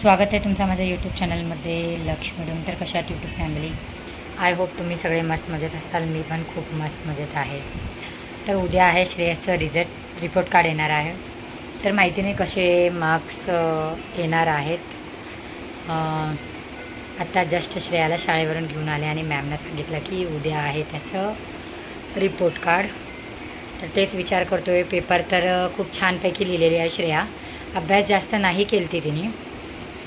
स्वागत आहे तुमचा माझ्या यूट्यूब चॅनलमध्ये लक्ष मिडून तर कशा यूट्यूब फॅमिली आय होप तुम्ही सगळे मस्त मजेत असाल. मी पण खूप मस्त मजेत आहे. तर उद्या आहे श्रेयसचं रिझल्ट रिपोर्ट कार्ड येणार आहे. तर माहिती नाही कसे मार्क्स येणार आहेत. आत्ता जस्ट श्रेयाला शाळेवरून घेऊन आले आणि मॅमनं सांगितलं की उद्या आहे त्याचं रिपोर्ट कार्ड तर तेच विचार करतो आहे पेपर तर खूप छानपैकी लिहिलेली आहे श्रेया. अभ्यास जास्त नाही केली ती तिने.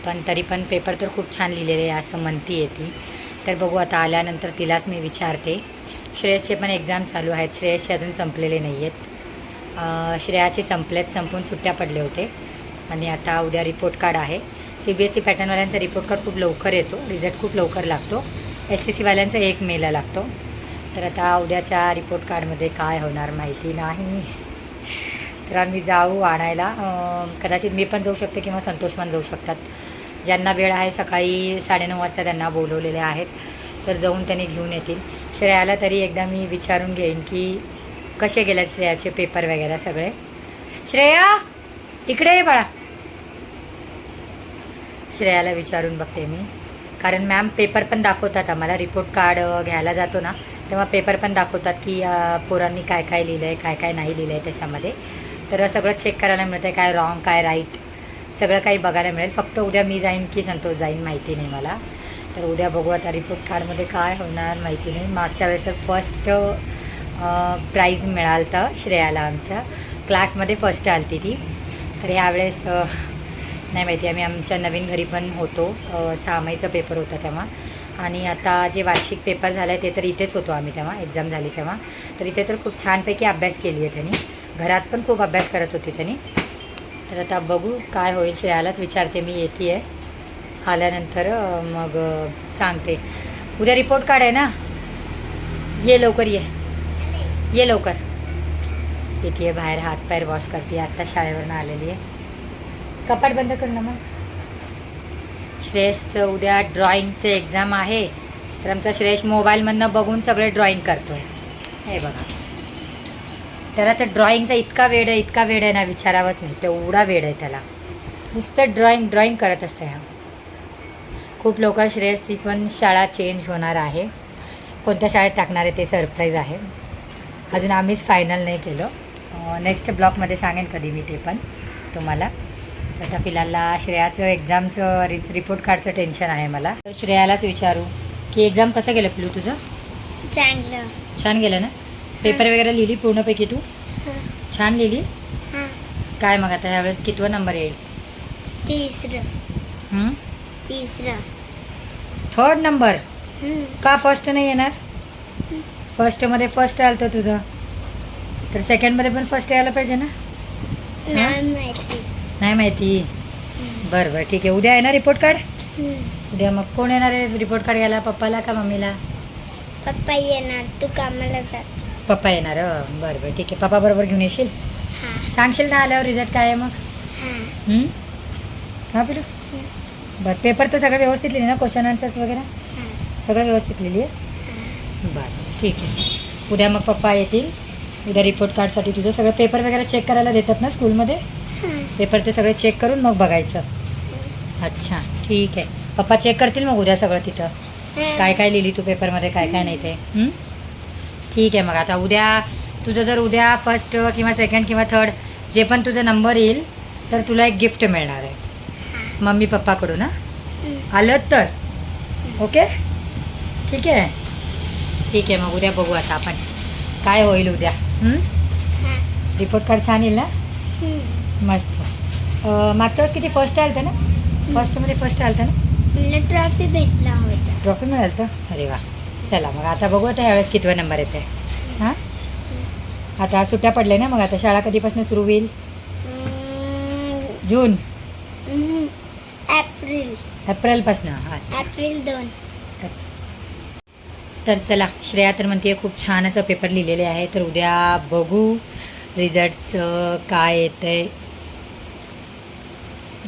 पण तरी पण पेपर तर खूप छान लिहिलेले आहे असं म्हणती आहे ती. तर बघू आता आल्यानंतर तिलाच मी विचारते. श्रेयसचे पण एक्झाम चालू आहेत. श्रेयसचे अजून संपलेले नाही आहेत श्रेयाचे संपलेत संपून सुट्ट्या पडले होते. आणि आता उद्या रिपोर्ट कार्ड आहे. सी बी एस सी पॅटर्नवाल्यांचा रिपोर्ट कार्ड खूप लवकर येतो. रिझल्ट खूप लवकर लागतो. एस सी सीवाल्यांचा एक मेला लागतो. तर आता उद्याच्या रिपोर्ट कार्डमध्ये काय होणार माहिती नाही. तर आम्ही जाऊ आणायला. कदाचित मी पण जाऊ शकते किंवा संतोष पण जाऊ शकतात. ज्यांना वेळ आहे सकाळी साडेनऊ वाजता त्यांना बोलवलेले आहेत तर जाऊन त्यांनी घेऊन येतील. श्रेयाला तरी एकदा मी विचारून घेईन की कसे गेलेत श्रेयाचे पेपर वगैरे सगळे. श्रेया इकडे ये बाळा. श्रेयाला विचारून बघते मी. कारण मॅम पेपर पण दाखवतात आम्हाला रिपोर्ट कार्ड घ्यायला जातो ना तेव्हा पेपर पण दाखवतात की पोरांनी काय काय लिहिलं आहे काय काय नाही लिहिलं आहे त्याच्यामध्ये. तर सगळं चेक करायला मिळतं आहे काय रॉंग काय राईट सगळं काही बघायला मिळेल. फक्त उद्या मी जाईन की संतोष जाईन माहिती नाही मला. तर उद्या बघू आता रिपोर्ट कार्डमध्ये काय होणार माहिती नाही. मागच्या वेळेस तर फर्स्ट प्राईज मिळालं श्रेयाला आमच्या. क्लासमध्ये फर्स्ट आलती ती. तर यावेळेस नाही माहिती आम्ही आमच्या नवीन घरी पण होतो. सहामाईचं सहामाहीचा पेपर होता तेव्हा. आणि आता जे वार्षिक पेपर झाला आहे ते तर इथेच होतो आम्ही तेव्हा. एक्झाम झाली तेव्हा. तर इथे तर खूप छानपैकी अभ्यास केली आहे त्यांनी. घरात पण खूप अभ्यास करत होती त्यांनी. तर आता बघू काय होईल श्रेयालाच विचारते मी येते आहे आल्यानंतर मग सांगते. उद्या रिपोर्ट कार्ड आहे ना? ये लवकर ये. ये लवकर. येते बाहेर हातपायर वॉश करते आत्ता शाळेवरून आलेली आहे. कपाट बंद कर ना मग. श्रेयसचं उद्या ड्रॉइंगचं एक्झाम आहे. तर आमचा श्रेयस मोबाईलमधनं बघून सगळे ड्रॉइंग करतो आहे हे बघा. त्याला तर ड्रॉइंगचा इतका वेळ आहे इतका वेळ आहे ना विचारावंच नाही. तेवढा वेळ आहे त्याला. नुसतं ड्रॉइंग ड्रॉइंग करत असते हा खूप लवकर श्रेयसची पण शाळा चेंज होणार आहे. कोणत्या शाळेत टाकणार आहे ते सरप्राईज आहे. अजून आम्हीच फायनल नाही केलं. नेक्स्ट ब्लॉकमध्ये सांगेन कधी मी ते पण तुम्हाला. आता फिलहालला श्रेयाचं एक्झामचं रि रिपोर्ट कार्डचं टेन्शन आहे मला. तर श्रेयालाच विचारू की एक्झाम कसं गेलं पिलू तुझं? चांगलं. छान गेलं ना? पेपर वगैरे लिहिली पूर्णपैकी तू? छान लिहिली? हां. काय मग आता ह्यावेळेस कितवा नंबर येईल? तिसरं. हं? तिसरं. Third number. का फर्स्ट नाही येणार? फर्स्टमध्ये फर्स्ट आलं तर तुझं. तर सेकंडमध्ये पण फर्स्ट यायला पाहिजे ना? नाही माहिती. नाही माहिती. बरं बरं ठीक आहे. उद्या येणार रिपोर्ट कार्ड. उद्या मग कोण येणार आहे रिपोर्ट कार्ड घ्यायला? पप्पाला का मम्मीला? पप्पा येणार. तू कामाला जात पप्पा येणार बरं बरं ठीक आहे. पप्पा बरोबर घेऊन येशील? सांगशील ना आल्यावर रिझल्ट काय आहे मग? हां. पिलू बरं पेपर तर सगळं व्यवस्थित लिहिले ना क्वेश्चन आन्सर्स वगैरे? सगळं व्यवस्थित लिहिली आहे बरं ठीक आहे. उद्या मग पप्पा येतील. उद्या रिपोर्ट कार्डसाठी तुझं सगळं पेपर वगैरे चेक करायला देतात ना स्कूलमध्ये पेपर ते सगळे चेक करून मग बघायचं. अच्छा ठीक आहे. पप्पा चेक करतील मग उद्या सगळं तिथं. काय काय लिहिली तू पेपरमध्ये काय काय नाही ते? हं? ठीक आहे मग आता उद्या तुझं जर उद्या फर्स्ट किंवा सेकंड किंवा थर्ड जे पण तुझा नंबर येईल तर तुला एक गिफ्ट मिळणार आहे. मम्मी पप्पाकडून हां? आलं तर? ओके? ठीक आहे? ठीक आहे मग उद्या बघू आता आपण. काय होईल उद्या? रिपोर्ट कार्ड छान येईल ना? मस्त. मागच्या वेळेस किती फर्स्ट आलं ना? फर्स्टमध्ये फर्स्ट आलं ना? ट्रॉफी भेटला होता. ट्रॉफी मिळालं तर? अरे वा. चला मग आता बघू आता ह्यावेळेस कितवा नंबर येते हां? आता सुट्ट्या पडल्या ना मग आता शाळा कधीपासून सुरू होईल. जून. एप्रिल. एप्रिलपासून एप्रिल दोन. तर चला श्रेया तर म्हणते खूप छान असं पेपर लिहिलेले आहे. तर उद्या बघू रिझल्टचं काय येतंय.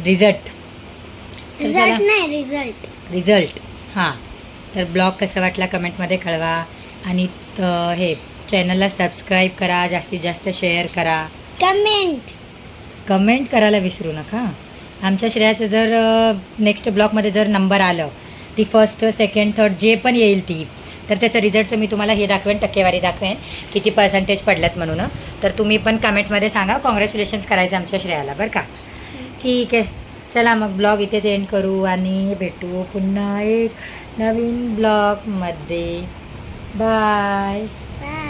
रिझल्ट तर चला. रिझल्ट नाही रिझल्ट रिझल्ट हां. तर ब्लॉग कसा वाटला कमेंटमध्ये कळवा. आणि हे चॅनलला सबस्क्राईब करा जास्तीत जास्त शेअर करा. कमेंट. कमेंट करायला विसरू नका. आमच्या श्रेयाचं जर नेक्स्ट ब्लॉकमध्ये जर नंबर आलं ती फर्स्ट सेकंड थर्ड जे पण येईल ती तर त्याचं रिझल्टचं मी तुम्हाला हे दाखवेन टक्केवारी दाखवेन किती पर्सेंटेज पडल्यात म्हणून. तर तुम्ही पण कमेंटमध्ये सांगा. कॉंग्रॅच्युलेशन्स करायचं आमच्या श्रेयाला बरं का? ठीक आहे. चला मग ब्लॉग इथेच एंड करू आणि भेटू. पुन्हा एक नवीन ब्लॉगमध्ये. Bye bye